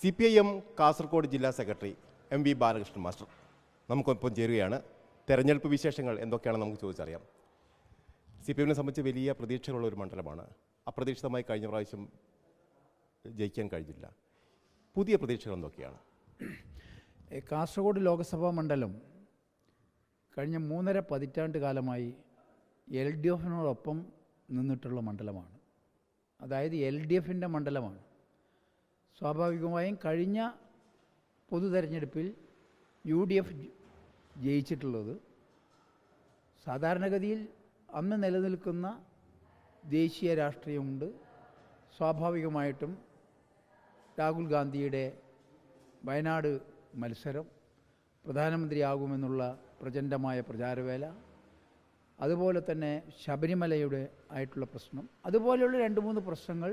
C P I M Kasaragod ജില്ലാ secretary M V Balakrishnan master നമുക്കൊപ്പം ചേരുകയാണ്. തെരഞ്ഞെടുപ്പ് വിശേഷങ്ങൾ എന്തൊക്കെയാണെന്ന് നമുക്ക് ചോദിച്ചറിയാം. സി പി എമ്മിനെ സംബന്ധിച്ച് വലിയ പ്രതീക്ഷകളുള്ള ഒരു മണ്ഡലമാണ്. അപ്രതീക്ഷിതമായി കഴിഞ്ഞ പ്രാവശ്യം ജയിക്കാൻ കഴിഞ്ഞില്ല. പുതിയ പ്രതീക്ഷകൾ എന്തൊക്കെയാണ്? കാസർഗോഡ് ലോക്സഭാ മണ്ഡലം കഴിഞ്ഞ മൂന്നര പതിറ്റാണ്ട് കാലമായി എൽ ഡി എഫിനോടൊപ്പം നിന്നിട്ടുള്ള മണ്ഡലമാണ്. അതായത് എൽ ഡി എഫിന്റെ മണ്ഡലമാണ്. സ്വാഭാവികമായും കഴിഞ്ഞ പൊതു തെരഞ്ഞെടുപ്പിൽ യു ഡി എഫ് ജയിച്ചിട്ടുള്ളത് സാധാരണഗതിയിൽ അന്ന് നിലനിൽക്കുന്ന ദേശീയ രാഷ്ട്രീയമുണ്ട്. സ്വാഭാവികമായിട്ടും രാഹുൽ ഗാന്ധിയുടെ വയനാട് മത്സരം പ്രധാനമന്ത്രിയാകുമെന്നുള്ള പ്രചണ്ഡമായ പ്രചാരവേല. അതുപോലെ തന്നെ ശബരിമലയുടെ ആയിട്ടുള്ള പ്രശ്നം. അതുപോലെയുള്ള രണ്ട് മൂന്ന് പ്രശ്നങ്ങൾ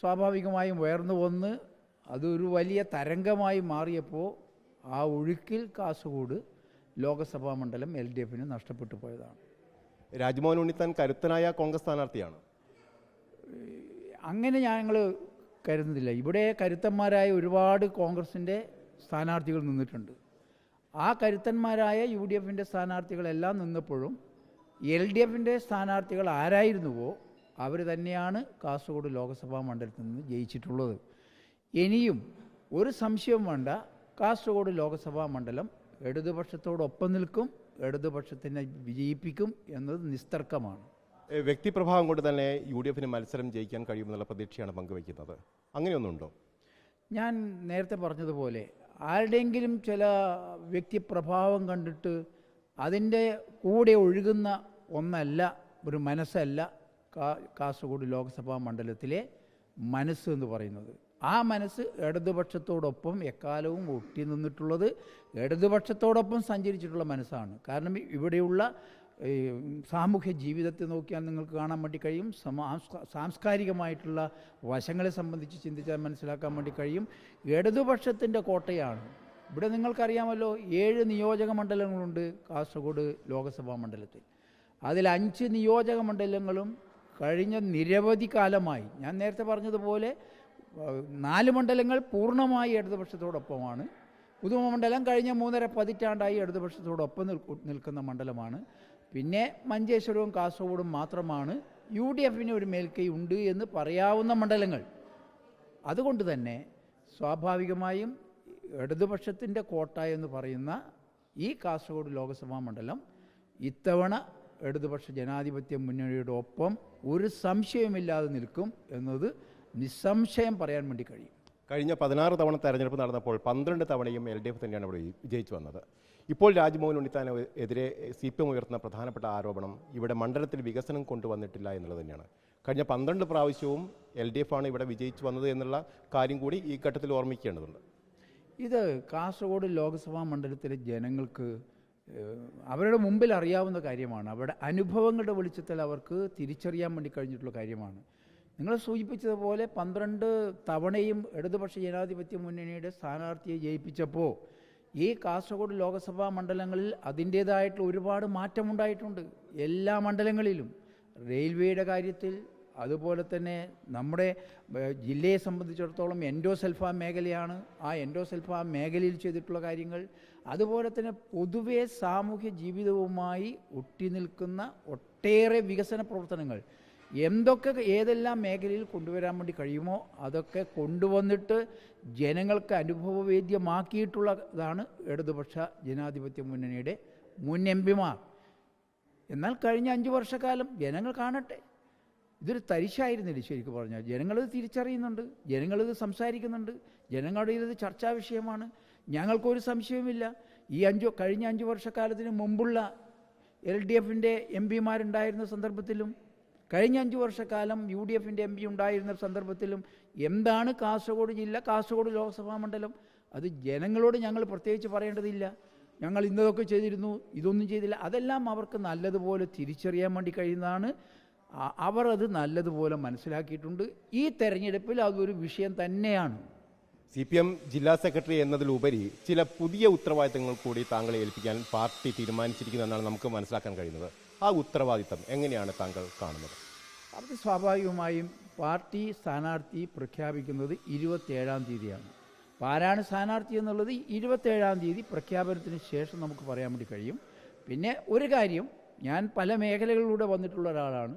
സ്വാഭാവികമായും ഉയർന്നു വന്ന് അതൊരു വലിയ തരംഗമായി മാറിയപ്പോൾ ആ ഒഴുക്കിൽ കാസർഗോഡ് ലോകസഭാ മണ്ഡലം എൽ ഡി എഫിന് നഷ്ടപ്പെട്ടു പോയതാണ്. രാജ്മോഹൻ ഉണ്ണിത്താൻ കരുത്തനായ കോൺഗ്രസ് സ്ഥാനാർത്ഥിയാണ്? അങ്ങനെ ഞങ്ങൾ കരുതുന്നില്ല. ഇവിടെ കരുത്തന്മാരായ ഒരുപാട് കോൺഗ്രസിന്റെ സ്ഥാനാർത്ഥികൾ നിന്നിട്ടുണ്ട്. ആ കരുത്തന്മാരായ യു ഡി എഫിന്റെ സ്ഥാനാർത്ഥികളെല്ലാം നിന്നപ്പോഴും എൽ ഡി എഫിന്റെ സ്ഥാനാർത്ഥികൾ ആരായിരുന്നുവോ അവർ തന്നെയാണ് കാസർഗോഡ് ലോക്സഭാ മണ്ഡലത്തിൽ നിന്ന് ജയിച്ചിട്ടുള്ളത്. ഇനിയും ഒരു സംശയം വേണ്ട. കാസർഗോഡ് ലോക്സഭാ മണ്ഡലം ഇടതുപക്ഷത്തോടൊപ്പം നിൽക്കും ഇടതുപക്ഷത്തിനെ വിജയിപ്പിക്കും എന്നത് നിസ്തർക്കമാണ്. വ്യക്തിപ്രഭാവം കൊണ്ട് തന്നെ യു ഡി എഫിന് മത്സരം ജയിക്കാൻ കഴിയുമെന്നുള്ള പ്രതീക്ഷയാണ് പങ്കുവയ്ക്കുന്നത്. അങ്ങനെയൊന്നുണ്ടോ? ഞാൻ നേരത്തെ പറഞ്ഞതുപോലെ ആരുടെയെങ്കിലും ചില വ്യക്തിപ്രഭാവം കണ്ടിട്ട് അതിന്റെ കൂടെ ഒഴുകുന്ന ഒന്നല്ല ഒരു മനസ്സല്ല കാസർഗോഡ് ലോക്സഭാ മണ്ഡലത്തിലെ മനസ്സ് എന്ന് പറയുന്നത്. ആ മനസ്സ് ഇടതുപക്ഷത്തോടൊപ്പം എക്കാലവും ഒട്ടി നിന്നിട്ടുള്ളത് ഇടതുപക്ഷത്തോടൊപ്പം സഞ്ചരിച്ചിട്ടുള്ള മനസ്സാണ്. കാരണം ഇവിടെയുള്ള സാമൂഹ്യ ജീവിതത്തെ നോക്കിയാൽ നിങ്ങൾക്ക് കാണാൻ വേണ്ടി കഴിയും. സാംസ്കാരികമായിട്ടുള്ള വശങ്ങളെ സംബന്ധിച്ച് ചിന്തിച്ചാൽ മനസ്സിലാക്കാൻ വേണ്ടി കഴിയും. ഇടതുപക്ഷത്തിന്റെ കോട്ടയാണ്. ഇവിടെ നിങ്ങൾക്കറിയാമല്ലോ ഏഴ് നിയോജക മണ്ഡലങ്ങളുണ്ട് കാസർഗോഡ് ലോക്സഭാ മണ്ഡലത്തിൽ. അതിൽ അഞ്ച് നിയോജക മണ്ഡലങ്ങളും കഴിഞ്ഞ നിരവധി കാലമായി ഞാൻ നേരത്തെ പറഞ്ഞതുപോലെ നാല് മണ്ഡലങ്ങൾ പൂർണമായി ഇടതുപക്ഷത്തോടൊപ്പമാണ്. പുതുമ മണ്ഡലം കഴിഞ്ഞ മൂന്നര പതിറ്റാണ്ടായി ഇടതുപക്ഷത്തോടൊപ്പം നിൽക്കു നിൽക്കുന്ന മണ്ഡലമാണ്. പിന്നെ മഞ്ചേശ്വരവും കാസർഗോഡും മാത്രമാണ്. യു ഡി എഫിന് ഒരു മേൽക്കൈ ഉണ്ട് എന്ന് പറയാവുന്ന മണ്ഡലങ്ങൾ. അതുകൊണ്ട് തന്നെ സ്വാഭാവികമായും ഇടതുപക്ഷത്തിന്റെ കോട്ട എന്ന് പറയുന്ന ഈ കാസർഗോഡ് ലോക്സഭാ മണ്ഡലം ഇത്തവണ ഇടതുപക്ഷ ജനാധിപത്യ മുന്നണിയുടെ ഒപ്പം ഒരു സംശയമില്ലാതെ നിൽക്കും എന്നത് നിസ്സംശയം പറയാൻ വേണ്ടി കഴിയും. കഴിഞ്ഞ പതിനാറ് തവണ തെരഞ്ഞെടുപ്പ് നടന്നപ്പോൾ പന്ത്രണ്ട് തവണയും എൽ ഡി എഫ് തന്നെയാണ് ഇവിടെ വിജയിച്ചു വന്നത്. ഇപ്പോൾ രാജ്മോഹൻ ഉണ്ണിത്താൻ എതിരെ സി പി എം ഉയർത്തുന്ന പ്രധാനപ്പെട്ട ആരോപണം ഇവിടെ മണ്ഡലത്തിൽ വികസനം കൊണ്ടുവന്നിട്ടില്ല എന്നുള്ളത് തന്നെയാണ്. കഴിഞ്ഞ പന്ത്രണ്ട് പ്രാവശ്യവും എൽ ഡി എഫ് ആണ് ഇവിടെ വിജയിച്ചു വന്നത് എന്നുള്ള കാര്യം കൂടി ഈ ഘട്ടത്തിൽ ഓർമ്മിക്കേണ്ടതുണ്ട്. ഇത് കാസർഗോഡ് ലോക്സഭാ മണ്ഡലത്തിലെ ജനങ്ങൾക്ക് അവരുടെ മുമ്പിൽ അറിയാവുന്ന കാര്യമാണ്. അവരുടെ അനുഭവങ്ങളുടെ വെളിച്ചത്തിൽ അവർക്ക് തിരിച്ചറിയാൻ വേണ്ടി കഴിഞ്ഞിട്ടുള്ള കാര്യമാണ്. നിങ്ങൾ സൂചിപ്പിച്ചതുപോലെ പന്ത്രണ്ട് തവണയും ഇടതുപക്ഷ ജനാധിപത്യ മുന്നണിയുടെ സ്ഥാനാർത്ഥിയെ ജയിപ്പിച്ചപ്പോൾ ഈ കാസർഗോഡ് ലോക്സഭാ മണ്ഡലങ്ങളിൽ അതിന്റേതായിട്ടുള്ള ഒരുപാട് മാറ്റമുണ്ടായിട്ടുണ്ട്. എല്ലാ മണ്ഡലങ്ങളിലും. റെയിൽവേയുടെ കാര്യത്തിൽ അതുപോലെ തന്നെ നമ്മുടെ ജില്ലയെ സംബന്ധിച്ചിടത്തോളം എൻഡോസെൽഫ മേഖലയാണ്. ആ എൻഡോസെൽഫ മേഖലയിൽ ചെയ്തിട്ടുള്ള കാര്യങ്ങൾ അതുപോലെ തന്നെ പൊതുവെ സാമൂഹ്യ ജീവിതവുമായി ഒട്ടി നിൽക്കുന്ന ഒട്ടേറെ വികസന പ്രവർത്തനങ്ങൾ. എന്തൊക്കെ ഏതെല്ലാം മേഖലയിൽ കൊണ്ടുവരാൻ വേണ്ടി കഴിയുമോ അതൊക്കെ കൊണ്ടുവന്നിട്ട് ജനങ്ങൾക്ക് അനുഭവവേദ്യമാക്കിയിട്ടുള്ളതാണ് ഇടതുപക്ഷ ജനാധിപത്യ മുന്നണിയുടെ മുൻ എം പിമാർ. എന്നാൽ കഴിഞ്ഞ അഞ്ച് വർഷക്കാലം ജനങ്ങൾ കാണട്ടെ. ഇതൊരു തരിശായിരുന്നില്ല ശരിക്കും പറഞ്ഞാൽ? ജനങ്ങളിത് തിരിച്ചറിയുന്നുണ്ട് ജനങ്ങളിത് സംസാരിക്കുന്നുണ്ട് ജനങ്ങളുടെ ഇത് ചർച്ചാ വിഷയമാണ്. ഞങ്ങൾക്കൊരു സംശയവുമില്ല. ഈ അഞ്ചു കഴിഞ്ഞ അഞ്ച് വർഷക്കാലത്തിന് മുമ്പുള്ള എൽ ഡി എഫിന്റെ എം പിമാരുണ്ടായിരുന്ന സന്ദർഭത്തിലും കഴിഞ്ഞ അഞ്ച് വർഷക്കാലം യു ഡി എഫിന്റെ എം പി ഉണ്ടായിരുന്ന സന്ദർഭത്തിലും എന്താണ് കാസർഗോഡ് ജില്ല കാസർഗോഡ് ലോക്സഭാ മണ്ഡലം? അത് ജനങ്ങളോട് ഞങ്ങൾ പ്രത്യേകിച്ച് പറയേണ്ടതില്ല. ഞങ്ങൾ ഇന്നതൊക്കെ ചെയ്തിരുന്നു ഇതൊന്നും ചെയ്തില്ല. അതെല്ലാം അവർക്ക് നല്ലതുപോലെ തിരിച്ചറിയാൻ വേണ്ടി കഴിയുന്നതാണ് അവർ അത് നല്ലതുപോലെ മനസ്സിലാക്കിയിട്ടുണ്ട്. ഈ തെരഞ്ഞെടുപ്പിൽ അതൊരു വിഷയം തന്നെയാണ്. സി പി എം ജില്ലാ സെക്രട്ടറി എന്നതിലുപരി ചില പുതിയ ഉത്തരവാദിത്തങ്ങൾ കൂടി താങ്കളെ ഏൽപ്പിക്കാൻ പാർട്ടി തീരുമാനിച്ചിരിക്കുന്നു എന്നാണ് നമുക്ക് മനസ്സിലാക്കാൻ കഴിയുന്നത്. ആ ഉത്തരവാദിത്തം എങ്ങനെയാണ് താങ്കൾ കാണുന്നത്? അത് സ്വാഭാവികമായും പാർട്ടി സ്ഥാനാർത്ഥി പ്രഖ്യാപിക്കുന്നത് ഇരുപത്തേഴാം തീയതിയാണ്. ആരാണ് സ്ഥാനാർത്ഥി എന്നുള്ളത് ഇരുപത്തേഴാം തീയതി പ്രഖ്യാപനത്തിന് ശേഷം നമുക്ക് പറയാൻ വേണ്ടി കഴിയും. പിന്നെ ഒരു കാര്യം ഞാൻ പല മേഖലകളിലൂടെ വന്നിട്ടുള്ള ഒരാളാണ്.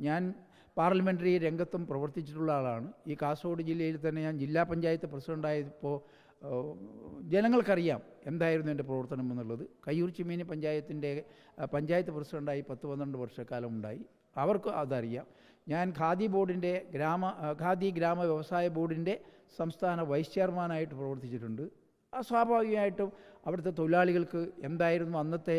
ഞാൻ പാർലമെന്ററി രംഗത്തും പ്രവർത്തിച്ചിട്ടുള്ള ആളാണ്. ഈ കാസർഗോഡ് ജില്ലയിൽ തന്നെ ഞാൻ ജില്ലാ പഞ്ചായത്ത് പ്രസിഡന്റായപ്പോൾ ജനങ്ങൾക്കറിയാം എന്തായിരുന്നു എന്റെ പ്രവർത്തനം എന്നുള്ളത്. കയ്യൂർ ചിമീനി പഞ്ചായത്തിന്റെ പഞ്ചായത്ത് പ്രസിഡന്റായി പത്ത് പന്ത്രണ്ട് വർഷക്കാലം ഉണ്ടായി. അവർക്ക് അതറിയാം. ഞാൻ ഖാദി ബോർഡിന്റെ ഗ്രാമ ഖാദി ഗ്രാമ വ്യവസായ ബോർഡിന്റെ സംസ്ഥാന വൈസ് ചെയർമാനായിട്ട് പ്രവർത്തിച്ചിട്ടുണ്ട്. സ്വാഭാവികമായിട്ടും അവിടുത്തെ തൊഴിലാളികൾക്ക് എന്തായിരുന്നു അന്നത്തെ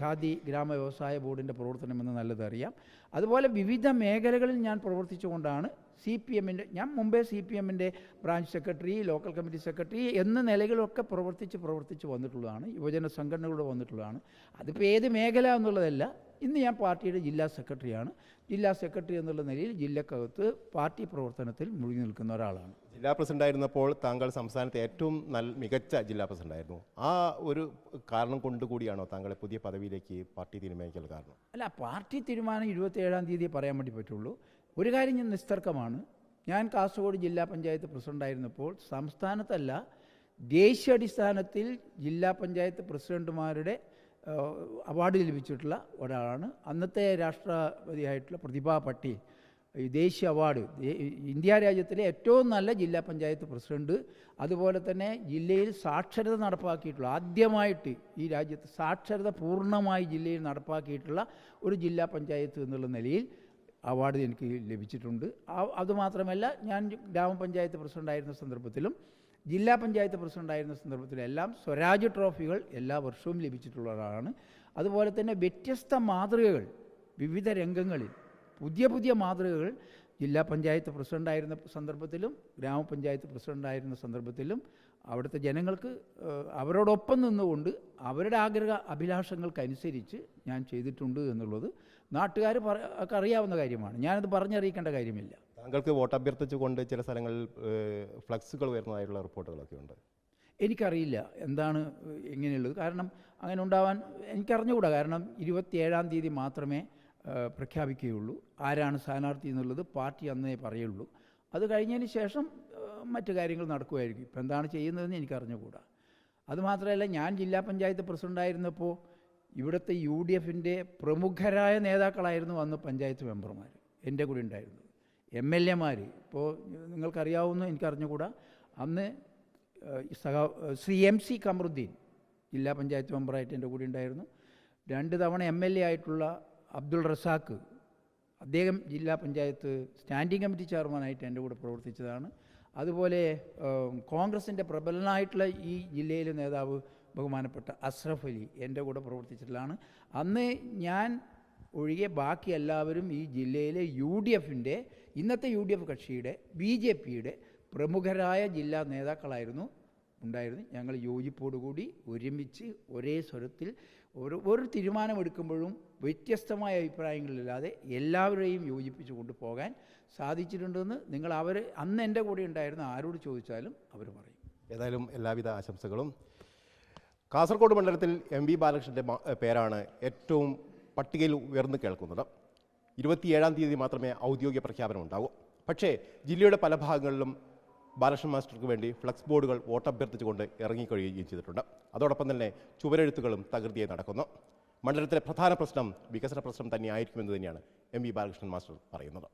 ഖാദി ഗ്രാമ വ്യവസായ ബോർഡിന്റെ പ്രവർത്തനമെന്ന് നല്ലതറിയാം. അതുപോലെ വിവിധ മേഖലകളിൽ ഞാൻ പ്രവർത്തിച്ചുകൊണ്ടാണ് സി പി എമ്മിന്റെ ഞാൻ മുമ്പേ സി പി എമ്മിന്റെ branch secretary local committee secretary എന്ന നിലകളിലൊക്കെ പ്രവർത്തിച്ച് പ്രവർത്തിച്ച് വന്നിട്ടുള്ളതാണ് യുവജന സംഘടനകളോട് വന്നിട്ടുള്ളതാണ്. അതിപ്പോൾ ഏത് മേഖല എന്നുള്ളതല്ല ഇന്ന് ഞാൻ പാർട്ടിയുടെ ജില്ലാ സെക്രട്ടറിയാണ്. ജില്ലാ സെക്രട്ടറി എന്നുള്ള നിലയിൽ ജില്ലക്കകത്ത് പാർട്ടി പ്രവർത്തനത്തിൽ മുഴുകി നിൽക്കുന്ന ഒരാളാണ്. ജില്ലാ പ്രസിഡന്റ് ആയിരുന്നപ്പോൾ താങ്കൾ സംസ്ഥാനത്തെ ഏറ്റവും നല്ല മികച്ച ജില്ലാ പ്രസിഡന്റ് ആയിരുന്നു ആ ഒരു കാരണം കൊണ്ടുകൂടിയാണോ താങ്കളെ പുതിയ പദവിയിലേക്ക് പാർട്ടി തീരുമാനിക്കൽ കാരണം? അല്ല പാർട്ടി തീരുമാനം ഇരുപത്തിയേഴാം തീയതി പറയാൻ വേണ്ടി പറ്റുള്ളൂ. ഒരു കാര്യം ഞാൻ നിസ്തർക്കമാണ്. ഞാൻ കാസർഗോഡ് ജില്ലാ പഞ്ചായത്ത് പ്രസിഡന്റായിരുന്നപ്പോൾ സംസ്ഥാനത്തല്ല ദേശീയ അടിസ്ഥാനത്തിൽ ജില്ലാ പഞ്ചായത്ത് പ്രസിഡന്റുമാരുടെ അവാർഡ് ലഭിച്ചിട്ടുള്ള ഒരാളാണ്. അന്നത്തെ രാഷ്ട്രപതിയായിട്ടുള്ള പ്രതിഭാ പട്ടേൽ ഈ ദേശീയ അവാർഡ് ഇന്ത്യ രാജ്യത്തിലെ ഏറ്റവും നല്ല ജില്ലാ പഞ്ചായത്ത് പ്രസിഡന്റ് അതുപോലെ തന്നെ ജില്ലയിൽ സാക്ഷരത നടപ്പാക്കിയിട്ടുള്ള ആദ്യമായിട്ട് ഈ രാജ്യത്ത് സാക്ഷരത പൂർണമായി ജില്ലയിൽ നടപ്പാക്കിയിട്ടുള്ള ഒരു ജില്ലാ പഞ്ചായത്ത് എന്നുള്ള നിലയിൽ അവാർഡ് എനിക്ക് ലഭിച്ചിട്ടുണ്ട്. അതുമാത്രമല്ല ഞാൻ ഗ്രാമപഞ്ചായത്ത് പ്രസിഡന്റായിരുന്ന സന്ദർഭത്തിലും ജില്ലാ പഞ്ചായത്ത് പ്രസിഡന്റായിരുന്ന സന്ദർഭത്തിലെല്ലാം സ്വരാജ് ട്രോഫികൾ എല്ലാ വർഷവും ലഭിച്ചിട്ടുള്ള ഒരാളാണ്. അതുപോലെ തന്നെ വ്യത്യസ്ത മാതൃകകൾ വിവിധ രംഗങ്ങളിൽ പുതിയ പുതിയ മാതൃകകൾ ജില്ലാ പഞ്ചായത്ത് പ്രസിഡന്റായിരുന്ന സന്ദർഭത്തിലും ഗ്രാമപഞ്ചായത്ത് പ്രസിഡന്റായിരുന്ന സന്ദർഭത്തിലും അവിടുത്തെ ജനങ്ങൾക്ക് അവരോടൊപ്പം നിന്നുകൊണ്ട് അവരുടെ ആഗ്രഹ അഭിലാഷങ്ങൾക്കനുസരിച്ച് ഞാൻ ചെയ്തിട്ടുണ്ട് എന്നുള്ളത് നാട്ടുകാർ അറിയാവുന്ന കാര്യമാണ്. ഞാനത് പറഞ്ഞറിയിക്കേണ്ട കാര്യമില്ല. താങ്കൾക്ക് വോട്ട് അഭ്യർത്ഥിച്ചുകൊണ്ട് ചില സ്ഥലങ്ങളിൽ ഫ്ലക്സുകൾ വരുന്നതായിട്ടുള്ള റിപ്പോർട്ടുകളൊക്കെ ഉണ്ട്. എനിക്കറിയില്ല എന്താണ് എങ്ങനെയുള്ളത്. കാരണം അങ്ങനെ ഉണ്ടാവാൻ എനിക്കറിഞ്ഞുകൂടാ. കാരണം ഇരുപത്തിയേഴാം തീയതി മാത്രമേ പ്രഖ്യാപിക്കുകയുള്ളൂ. ആരാണ് സ്ഥാനാർത്ഥി എന്നുള്ളത് പാർട്ടി അന്നേ പറയുള്ളൂ. അത് കഴിഞ്ഞതിന് ശേഷം മറ്റു കാര്യങ്ങൾ നടക്കുമായിരിക്കും. ഇപ്പം എന്താണ് ചെയ്യുന്നതെന്ന് എനിക്കറിഞ്ഞുകൂടാ അതുമാത്രമല്ല ഞാൻ ജില്ലാ പഞ്ചായത്ത് പ്രസിഡന്റായിരുന്നപ്പോൾ ഇവിടുത്തെ യു ഡി എഫിന്റെ പ്രമുഖരായ നേതാക്കളായിരുന്നു അന്ന് പഞ്ചായത്ത് മെമ്പർമാർ. എന്റെ കൂടെ ഉണ്ടായിരുന്നത് എം എൽ എമാർ. ഇപ്പോൾ നിങ്ങൾക്കറിയാവുന്ന എനിക്കറിഞ്ഞുകൂടാ അന്ന് സഹാ ശ്രീ എം സി കമറുദ്ദീൻ ജില്ലാ പഞ്ചായത്ത് മെമ്പറായിട്ട് എന്റെ കൂടെ ഉണ്ടായിരുന്നു. രണ്ട് തവണ എം എൽ എ ആയിട്ടുള്ള അബ്ദുൾ റസാഖ് അദ്ദേഹം ജില്ലാ പഞ്ചായത്ത് സ്റ്റാൻഡിംഗ് കമ്മിറ്റി ചെയർമാനായിട്ട് എന്റെ കൂടെ പ്രവർത്തിച്ചതാണ്. അതുപോലെ കോൺഗ്രസിന്റെ പ്രബലനായിട്ടുള്ള ഈ ജില്ലയിലെ നേതാവ് ബഹുമാനപ്പെട്ട അഷ്റഫ് അലി എന്റെ കൂടെ പ്രവർത്തിച്ചിട്ടുള്ളതാണ്. അന്ന് ഞാൻ ഒഴികെ ബാക്കി എല്ലാവരും ഈ ജില്ലയിലെ യു ഡി എഫിന്റെ ഇന്നത്തെ യു ഡി എഫ് കക്ഷിയുടെ ബി ജെ പിയുടെ പ്രമുഖരായ ജില്ലാ നേതാക്കളായിരുന്നു. ഉണ്ടായിരുന്നു. ഞങ്ങൾ യോജിപ്പോടുകൂടി ഒരുമിച്ച് ഒരേ സ്വരത്തിൽ ഒരു ഒരു തീരുമാനമെടുക്കുമ്പോഴും വ്യത്യസ്തമായ അഭിപ്രായങ്ങളില്ലാതെ എല്ലാവരെയും യോജിപ്പിച്ചു കൊണ്ടുപോകാൻ സാധിച്ചിട്ടുണ്ടെന്ന് നിങ്ങൾ അവർ അന്ന് എന്റെ കൂടെ ഉണ്ടായിരുന്ന ആരോട് ചോദിച്ചാലും അവർ പറയും. ഏതായാലും എല്ലാവിധ ആശംസകളും. കാസർഗോഡ് മണ്ഡലത്തിൽ എം വി ബാലകൃഷ്ണന്റെ പേരാണ് ഏറ്റവും പട്ടികയിൽ ഉയർന്നു കേൾക്കുന്നത്. ഇരുപത്തിയേഴാം തീയതി മാത്രമേ ഔദ്യോഗിക പ്രഖ്യാപനം ഉണ്ടാകൂ പക്ഷേ ജില്ലയുടെ പല ഭാഗങ്ങളിലും ബാലകൃഷ്ണൻ മാസ്റ്റർക്ക് വേണ്ടി ഫ്ലക്സ് ബോർഡുകൾ വോട്ടഭ്യർത്ഥിച്ചുകൊണ്ട് ഇറങ്ങിക്കഴിയുകയും ചെയ്തിട്ടുണ്ട്. അതോടൊപ്പം തന്നെ ചുവരെഴുത്തുകളും തകൃതിയായി നടക്കുന്നു. മണ്ഡലത്തിലെ പ്രധാന പ്രശ്നം വികസന പ്രശ്നം തന്നെയായിരിക്കുമെന്ന് തന്നെയാണ് എം വി ബാലകൃഷ്ണൻ മാസ്റ്റർ പറയുന്നത്